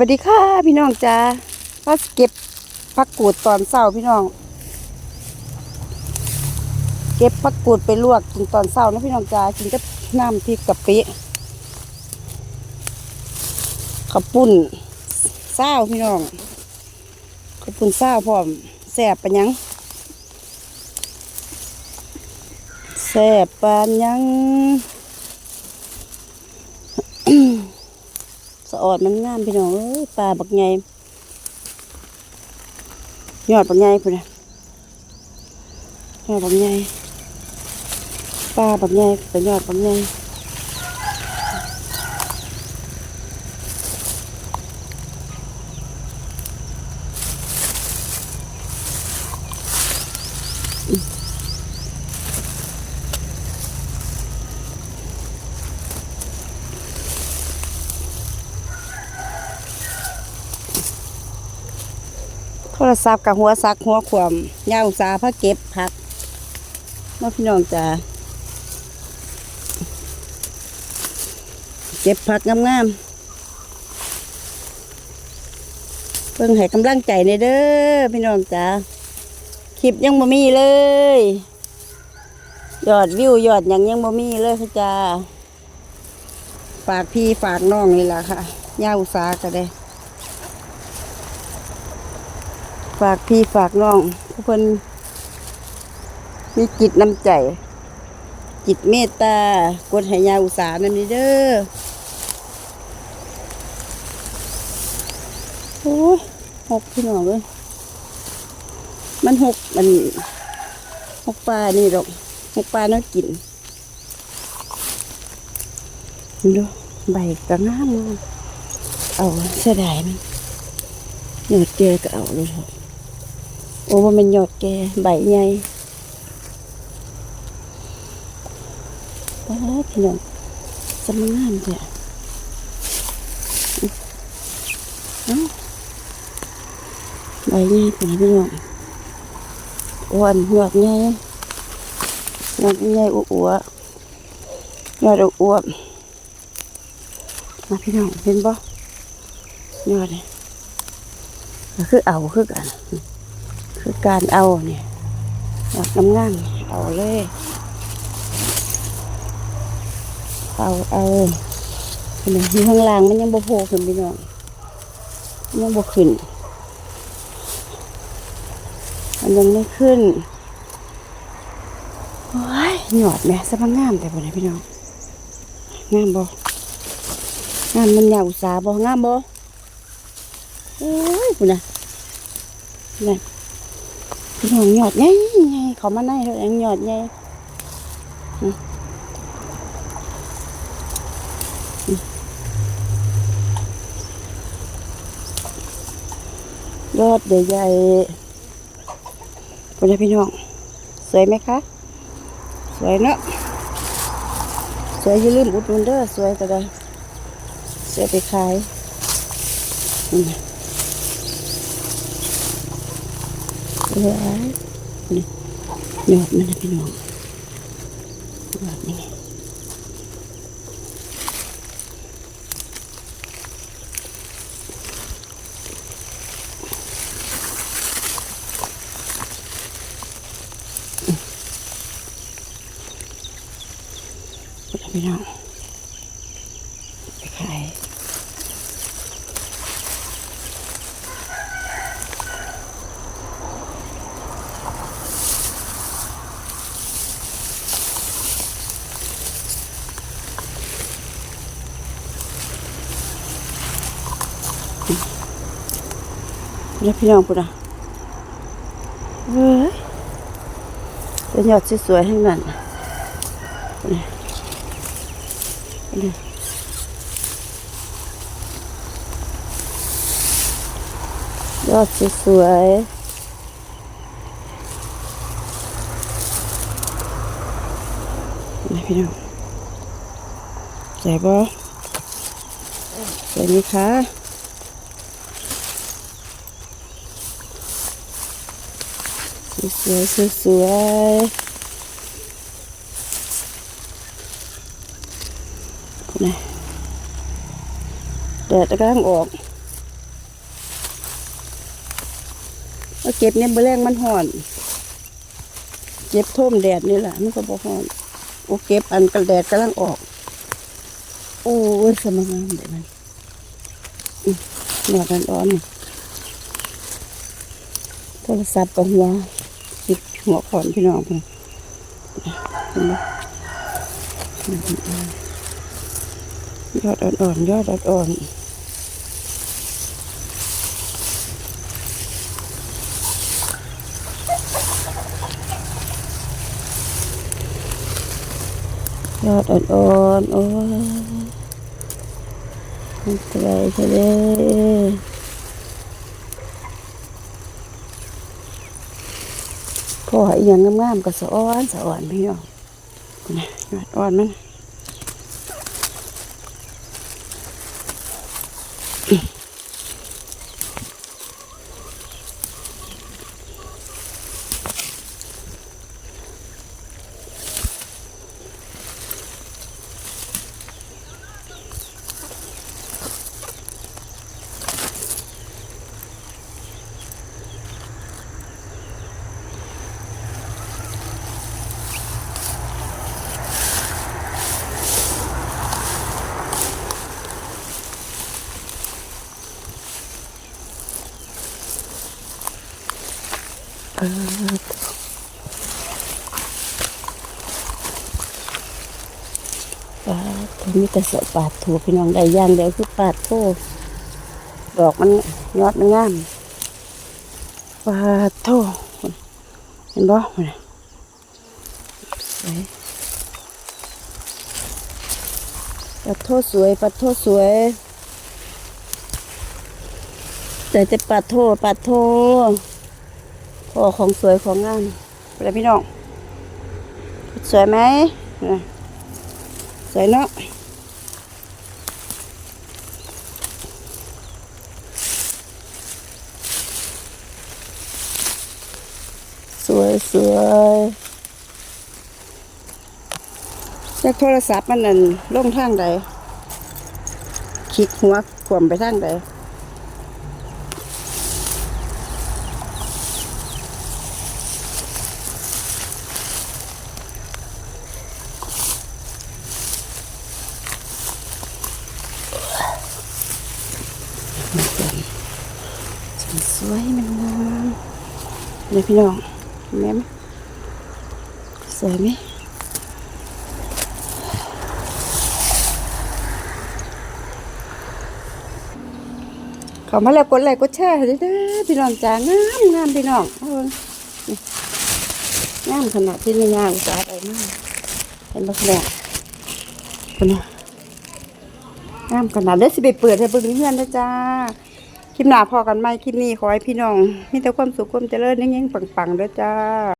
วัสดีค่ะพี่น้องจ้าก็เก็บผักกูดตอนเช้าพี่น้อง เก็บผักกูดไปลวกกินตอนเช้านะพี่น้องจ้ากินกับน้ำพริกกะปิข้าวปุ้นเศร้าพี่น้องข้าวปุ้นเศร้าพร้อมแซ่บปะยังแซ่บปานยัง สะ อ่อนมันงามพี่น้องเอ้ยปลาบักใหญ่ยอดบักใหญ่พุ่นนะยอดบักใหญ่ปลาบักใหญ่เป็นยอดบักใหญ่ โทรศัพท์กับหัวซักหัวขวมย่าวสาพระเก็บผักมาพี่น้องจ้าเก็บผักงามๆเพิ่งให้กำลังใจในเด้อพี่น้องจ้าคลิปยังบ่มีเลยยอดวิวยอดหยังยังบ่มีเลยค่ะจ้าฝากพี่ฝากน้องนี่แหละค่ะย่าวสาก็ได้ ฝากพี่ฝากน้องผู้เพิ่นมีจิตน้ำใจ จิตเมตตากดห้ยาอุตสาหนั่นนี่เด้อโอ้ยหกพี่น้องเลยมันหกมันหกปลานี่ดอกหกปลาเนาะกินดูใบก็งามงามเอาเสียดายมันยอดแกก็เอาเลยครับ โอ้ว่ามันหยอดแกใบใหญ่ป้าพี่น้องสำงามจ้ะเอ้าใบใหญ่ป็นพี่น้องอ้วนหยอดใหญ่หยอดใหญ่อ้วนๆยอดอ้วนมาพี่น้องเห็นบ่ยอดเนี่ยคือเอาคือกัน คือการเอาเนี่ยอยากน้ำงานเอาเลย เอาเอาเนไหมอยู่ข้างล่างมันยังบ่โผล่ขึ้นพี่น้องมันยังบ่ขึ้น มันยังไม่ขึ้นโอ้ยหยอดแม่สะพังงามแต่บ่ได้พี่น้องงามบ่งามมันยาวอุตสาบ่งามบ่โอ้ยคุณนะนี่ พี่น้องหยอดไงไงเขามาในเขาเองหยอดไงอืมอืมยอดใหญ่ๆคุณพี่น้อง สวยไหมคะ สวยเนอะสวยอย่าลืมอุดหนุนเด้อสวยก็ได้เสียไปขาย นี่เหลือนี่ยอดมันนะพี่น้องยอดนี่พี่น้อง แล้วพี่น้องปุ่นอะเฮ้ยเป็นยอดสวยๆทั้งนั้นนี่นี่ยอดสวยๆนี่พี่น้องใส่บ่ใส่ไหมคะ สวยสวยสวยนะแดดกำลังออกเอาเก็บเนี่ยเบลแรงมันห่อน เก็บท่มแดดนี่แหละมันก็บอกห่อนโอเก็บอันกระแดดกำลังออก โอ้ยสมงามเดี๋ยวมันหนาวดร้อนๆโทรศัพท์กับหัว หัวขอนพี่น้องเพิ่นเห็นยอดอ่อนๆยอดอ่อนๆยอดอ่อนๆโอ้ยมันสวยใช่เลย พออีหยังงามๆก็สะอ้อนสะอ่อนพี่น้องนะยอดอ่อนมัน ปาดโถมีแต่เสาปาดถูพี่น้องได้ย่างเดียวคือปาดโถดอกมันยอดมันงามปาดโถเห็นบ่มันน่ะสวยปาดโถสวยปาดโถสวย แต่จะปาดโถปาดโถ โอ้ของสวยของงามไปเลยพี่น้อง สวยไหมสวยเนาะสวยสวยจากโทรศัพท์มันนั่นลงทางใดคลิกหัวขวมไปทางใด วยมันงามเลยวพี่น้องเห็นไหมสวยไหมขามาแล้วกดไลค์กดแชร์ให้ด้วยเด้อพี่น้องจ้างามงามพี่น้องเอาเบิ่งามขนาดที่ไม่งามอุตสาห์ได้มากเห็นบ่แม่คนน่ะงามขนาดเด้สิไปเปิดให้เบิ่งเพื่อนนะจ้า คลิปหน้าพอกันไหมคลิปนี้ขอให้พี่น้อง มีแต่ความสุขความเจริญยิ่งๆปังๆด้วยจ้า